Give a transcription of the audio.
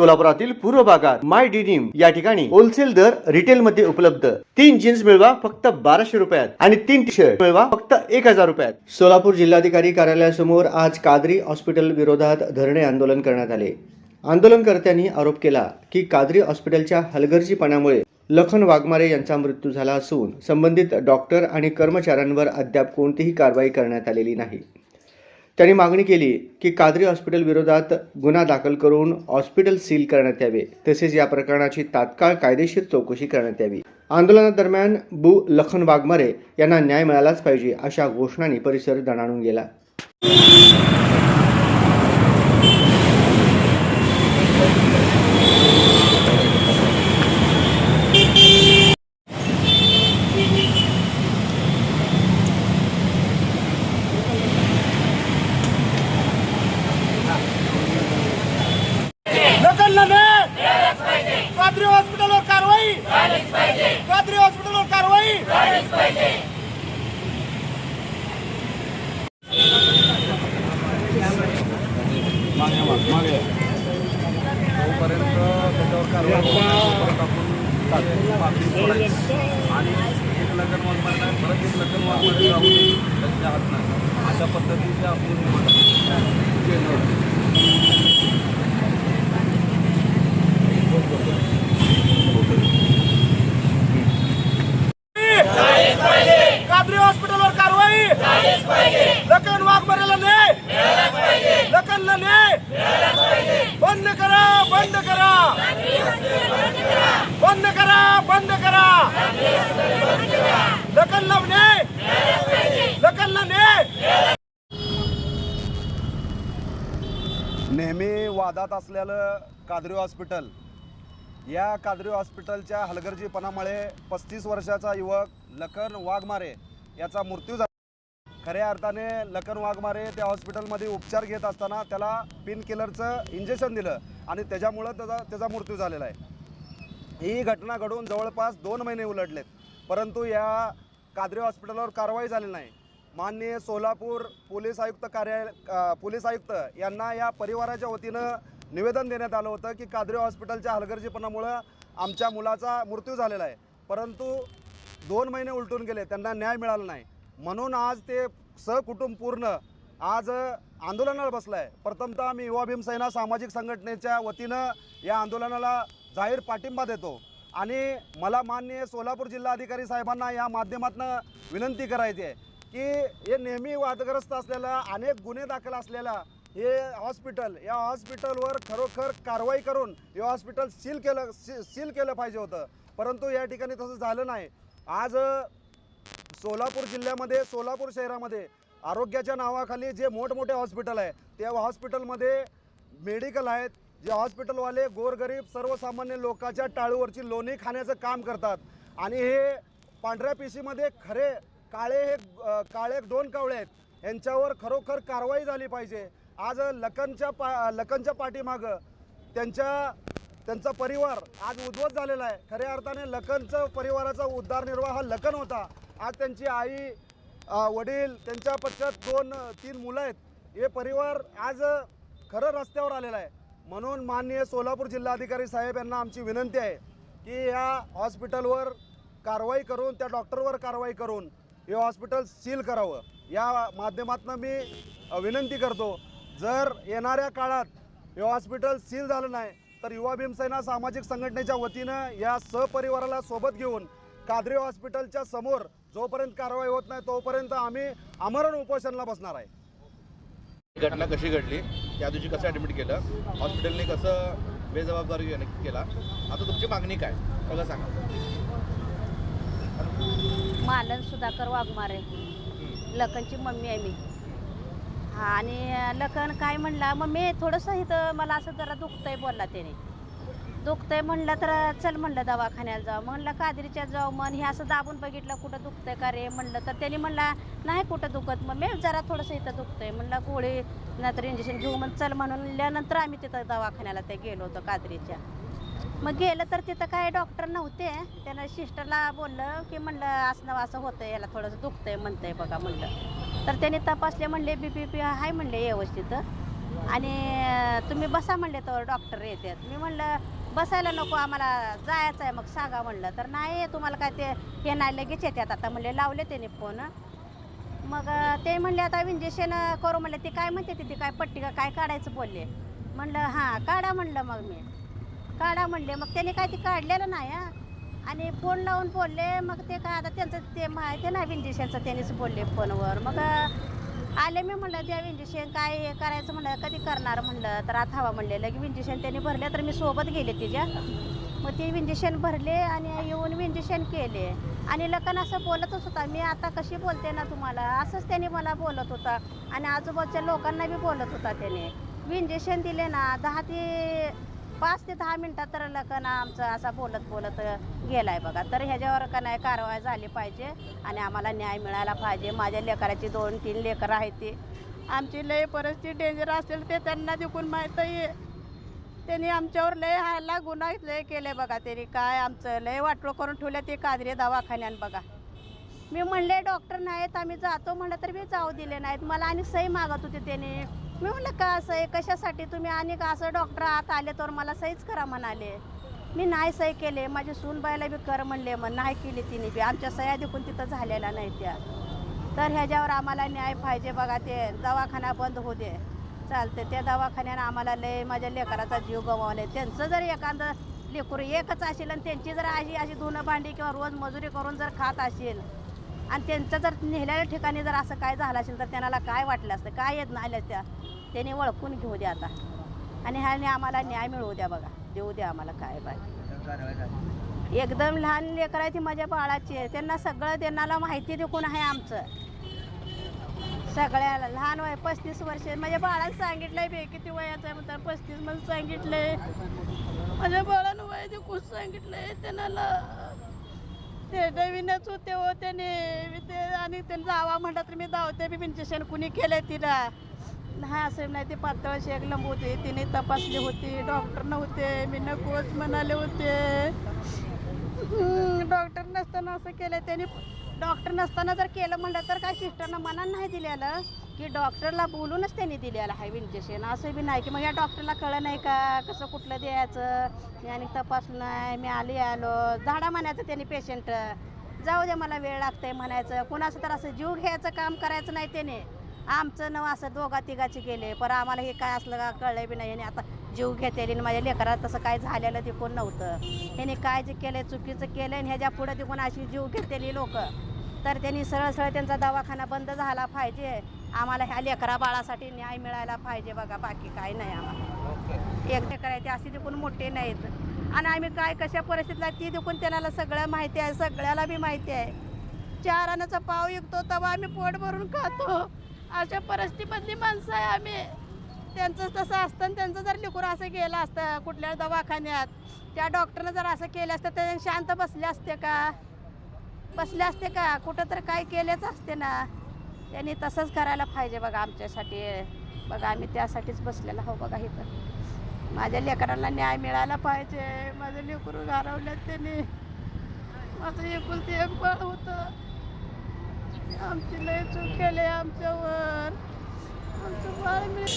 सोलापुरातील पूर्व भागात माय डिनिम या ठिकाणी होलसेल दर रिटेल मध्ये उपलब्ध. तीन जीन्स मिळवा फक्त बाराशे रुपयात आणि तीन टी शर्ट मिळवा फक्त एक हजार रुपयात. सोलापूर जिल्हाधिकारी कार्यालयासमोर आज कादरी हॉस्पिटल विरोधात धरणे आंदोलन करण्यात आले. आंदोलनकर्त्यांनी आरोप केला की कादरी हॉस्पिटलच्या हलगर्जीपणामुळे लखन वाघमारे यांचा मृत्यू झाला असून संबंधित डॉक्टर आणि कर्मचाऱ्यांवर अद्याप कोणतीही कारवाई करण्यात आलेली नाही. त्यांनी मागणी केली की कादरी हॉस्पिटल विरोधात गुन्हा दाखल करून हॉस्पिटल सील करण्यात यावे तसेच या प्रकरणाची तात्काळ कायदेशीर चौकशी करण्यात यावी. आंदोलनादरम्यान बू. लखन वाघमारे यांना न्याय मिळालाच पाहिजे अशा घोषणांनी परिसर दणाणून गेला लोकांना न्याय काद्री हॉस्पिटलवर कारवाई काद्री हॉस्पिटलवर कारवाई तोपर्यंत त्याच्यावर कारवाई आणि एक लग्न वाघमारे परत एक लग्न जाऊ अशा पद्धतीचे आपण काद्री हॉस्पिटलवर कारवाई लखन वाघमारेला न्याय लखनला न्याय बंद करा बंद करा बंद करा बंद करा लखनला लोकांना नेहमी वादात असलेलं कादरी हॉस्पिटल. या कादरी हॉस्पिटलच्या हलगर्जीपणामुळे पस्तीस वर्षाचा युवक लखन वाघमारे याचा मृत्यू झाला खऱ्या अर्थाने लखन वाघमारे त्या हॉस्पिटलमध्ये उपचार घेत असताना त्याला पिन किलरचं इंजेक्शन दिलं आणि त्याच्यामुळं त्याचा त्याचा मृत्यू झालेला आहे. ही घटना घडून जवळपास दोन महिने उलटलेत. परंतु या कादरी हॉस्पिटलवर कारवाई झाली नाही. माननीय सोलापूर पोलीस आयुक्त कार्यालय पोलीस आयुक्त यांना या परिवाराच्या वतीनं निवेदन देण्यात आलं होतं की कादरी हॉस्पिटलच्या हलगर्जीपणामुळं आमच्या मुलाचा मृत्यू झालेला आहे. परंतु दोन महिने उलटून गेले त्यांना न्याय मिळाला नाही. म्हणून आज ते सहकुटुंब पूर्ण आज आंदोलनाला बसलं आहे प्रथमतः आम्ही युवा भीमसेना सामाजिक संघटनेच्या वतीनं या आंदोलनाला जाहीर पाठिंबा देतो. आणि मला मान्य सोलापूर जिल्हाधिकारी साहेबांना या माध्यमातून विनंती करायची आहे की हे नेहमी वादग्रस्त असलेलं अनेक गुन्हे दाखल असलेलं हे हॉस्पिटल या हॉस्पिटलवर खरोखर कारवाई करून हे हॉस्पिटल सील केलं सी सील केलं पाहिजे होतं. परंतु या ठिकाणी तसं झालं नाही. आज सोलापूर जिल्ह्यामध्ये सोलापूर शहरामध्ये आरोग्याच्या नावाखाली जे मोठमोठे हॉस्पिटल आहे त्या हॉस्पिटलमध्ये मेडिकल आहेत जे हॉस्पिटलवाले गोरगरीब सर्वसामान्य लोकांच्या टाळूवरची लोणी खाण्याचं काम करतात. आणि हे पांढऱ्या पिशीमध्ये खरे काळे हे काळे दोन कावळे आहेत. यांच्यावर खरोखर कारवाई झाली पाहिजे. आज लखनच्या पा लखनच्या पाठीमागं त्यांच्या त्यांचा परिवार आज उद्ध्वस्त झालेला आहे. खऱ्या अर्थाने लखनचं परिवाराचा उद्धारनिर्वाह हा लखन होता. आज त्यांची आई वडील त्यांच्या पश्चात दोन तीन मुलं आहेत. हे परिवार आज खरं रस्त्यावर आलेला आहे. म्हणून माननीय सोलापूर जिल्हाधिकारी साहेब यांना आमची विनंती आहे की या हॉस्पिटलवर कारवाई करून त्या डॉक्टरवर कारवाई करून हे हॉस्पिटल सील करावं. या माध्यमातून मी विनंती करतो जर येणाऱ्या काळात हे हॉस्पिटल सील झालं नाही तर युवा भीमसेना सामाजिक संघटनेच्या वतीनं या सहपरिवाराला सोबत घेऊन कादरी हॉस्पिटलच्या समोर जोपर्यंत कारवाई होत नाही तोपर्यंत आम्ही आमरण उपोषणाला बसणार आहे. घटना कशी घडली त्या दिवशी कसं ॲडमिट केलं हॉस्पिटलने कसं बेजबाबदारी केला आता तुमची मागणी काय? सगळं सांगा. मालन सुधाकर वाघमारे. लखनची मम्मी आहे मी. हा आणि लखन काय म्हणला मम्मी थोडंसं इथं मला असं जरा दुखतंय बोलला त्याने. दुखतंय म्हणलं तर चल म्हणलं दवाखान्यात जाऊ. म्हणलं कादरीच्या जाऊ मन हे असं दाबून बघितलं कुठं दुखतंय का रे म्हणलं. तर त्यांनी म्हणला नाही कुठं दुखत. मग मी जरा थोडंसं इथं दुखतंय. म्हणलं गोळी नंतर इंजेक्शन घेऊ मग चल म्हणल्यानंतर आम्ही तिथं दवाखान्याला ते गेलो होतो कादरीच्या. मग गेलं तर तिथं काय डॉक्टर नव्हते. त्यानं सिस्टरला बोललं की म्हणलं असं असं होतं याला थोडंसं दुखतंय म्हणतंय बघा म्हणलं. तर त्याने तपासले म्हणले बी पी पी आहे म्हणले व्यवस्थित. आणि तुम्ही बसा म्हणले तर डॉक्टर येतात मी म्हणलं बसायला नको आम्हाला जायचं आहे मग सांगा म्हणलं. तर नाही तुम्हाला काय ते हे नाही लगेच येतात. आता म्हणले लावले त्याने फोन. मग ते म्हणले आता इंजेक्शन करू म्हणले ते काय म्हणते ते काय पट्टी का काय काढायचं बोलले. म्हणलं हां काढा म्हणलं मग मी. काढा म्हणले मग त्याने काय ते काढलेलं नाही हा. आणि फोन लावून बोलले मग ते काय आता त्यांचं ते माहिती आहे ना इंजेक्शनचं त्यांनीच बोलले फोनवर. मग आले मी म्हणलं त्या इंजेक्शन काय हे करायचं म्हणलं कधी करणार म्हणलं? तर आता हवा म्हणले की इंजेक्शन त्यांनी भरले तर मी सोबत गेले तिच्या. मग ते इंजेक्शन भरले आणि येऊन इंजेक्शन केले. आणि लखन असं बोलतच होता मी आता कशी बोलते ना तुम्हाला? असंच त्याने मला बोलत होता. आणि आजूबाजूच्या लोकांना बी बोलत होता त्याने. मी इंजेक्शन दिले ना दहा ते पाच ते दहा मिनटात तर लखन आमचं असा बोलत बोलत गेलाय बघा. तर ह्याच्यावर का नाही कारवाई झाली पाहिजे आणि आम्हाला न्याय मिळायला पाहिजे. माझ्या लेकराची दोन तीन लेकरं आहेत ती. आमची लय परिस्थिती डेंजर असेल ते त्यांना देखून माहीतही आहे. त्यांनी आमच्यावर लय हायला गुन्हा लय केले बघा त्यांनी. काय आमचं लय वाटलं करून ठेवलं ते कादरे दवाखान्यात बघा. मी म्हणले डॉक्टर नाहीत आम्ही जातो. म्हणलं तर मी जाऊ दिले नाहीत. मला आणि सही मागत होते त्यांनी. मी म्हणलं का सही कशासाठी तुम्ही आणि का असं डॉक्टर आत आले तर मला सहीच करा म्हणाले. मी नाही सही केले. माझी सूनबाईला बी कर म्हणले मग नाही केली तिने बी. आमच्या सह्या देखून तिथं झालेल्या नाही त्या. तर ह्याच्यावर आम्हाला न्याय पाहिजे बघा ते. दवाखाना बंद होऊ दे. चालते त्या दवाखान्यानं आम्हाला लय माझ्या लेकराचा जीव गमावले त्यांचं जर एखादं लेकरू एकच असेल आणि त्यांची जर अशी अशी धुणं भांडी किंवा रोज मजुरी करून जर खात असेल आणि त्यांचं जर नेलेल्या ठिकाणी जर असं काय झालं असेल तर त्यांना काय वाटलं असतं? काय येत नाही त्या? त्यांनी ओळखून घेऊ द्या आता. आणि ह्याने आम्हाला न्याय मिळवू द्या बघा. देऊ द्या आम्हाला काय पाहिजे एकदम लहान लेकर आहे ती माझ्या बाळाची. आहे त्यांना सगळं त्यांना माहिती देखून आहे आमचं. सगळ्याला लहान वय पस्तीस वर्ष. माझ्या बाळाला सांगितलंय बे किती वयाचं आहे म्हणतात पस्तीसमध्ये सांगितलंय. माझ्या बाळानं वय देखून सांगितलंय. त्यांना ते नवीनच होते हो त्याने ते आणि त्यांनी जावा म्हटलं तर मी धावते बी इंजेक्शन कुणी केलं तिला? हा असं नाही ते पातळ शेक लंब होते तिने तपासली होती डॉक्टर नव्हते मी नकोच म्हणाले होते. डॉक्टर नसताना असं केलं त्याने डॉक्टर नसताना जर केलं म्हणलं तर काय सिस्टरनं मना नाही दिलेलं? की डॉक्टरला बोलूनच त्यांनी दिलेलं आहे इंजेक्शन असं बी नाही की मग या डॉक्टरला कळलं नाही का? कसं कुठलं द्यायचं? आणि तपासलं नाही मी आली आलो. झाडा म्हणायचं त्यांनी पेशंट जाऊ दे मला वेळ लागतंय म्हणायचं. कुणाचं तर असं जीव घ्यायचं काम करायचं नाही त्याने. आमचं नव असं दोघा तिघाचे गेले. पण आम्हाला हे काय असलं का कळलं बी नाही. आणि आता जीव घेते आणि माझ्या लेकरात तसं काय झालेलं ते कोण नव्हतं. ह्याने काय जे केलं चुकीचं केलं आणि ह्याच्या पुढं ते कोण अशी जीव घेतलेली लोक. तर त्यांनी सरळ सरळ त्यांचा दवाखाना बंद झाला पाहिजे. आम्हाला ह्या लेकरा बाळासाठी न्याय मिळायला पाहिजे बघा बाकी काय नाही आम्हाला. एक लेकर आहे ते असे देखून मोठे नाहीत. आणि आम्ही काय कशा परिस्थितीला ती देखून त्यांना सगळं माहिती आहे सगळ्याला बी माहिती आहे. चार आण्याचा पाव विकतो तेव्हा आम्ही पोट भरून खातो. अशा परिस्थितीमधली माणसं आहे आम्ही. त्यांचं तसं असतं आणि त्यांचं जर लिकूर असं गेलं असतं कुठल्या दवाखान्यात त्या डॉक्टरनं जर असं केलं असतं तर शांत बसले असते का? बसले असते का? कुठं तर काय केलेच असते ना. त्यांनी तसंच करायला पाहिजे बघा आमच्यासाठी. बघा आम्ही त्यासाठीच बसलेला आहो बघा इथं. माझ्या लेकरांना न्याय मिळायला पाहिजे. माझं लेकरू घालवलं त्यांनी. माझं एकुलती एक बळ होतं. आमची लय चूक केली आमच्यावर. आमचं बाळ मिळेल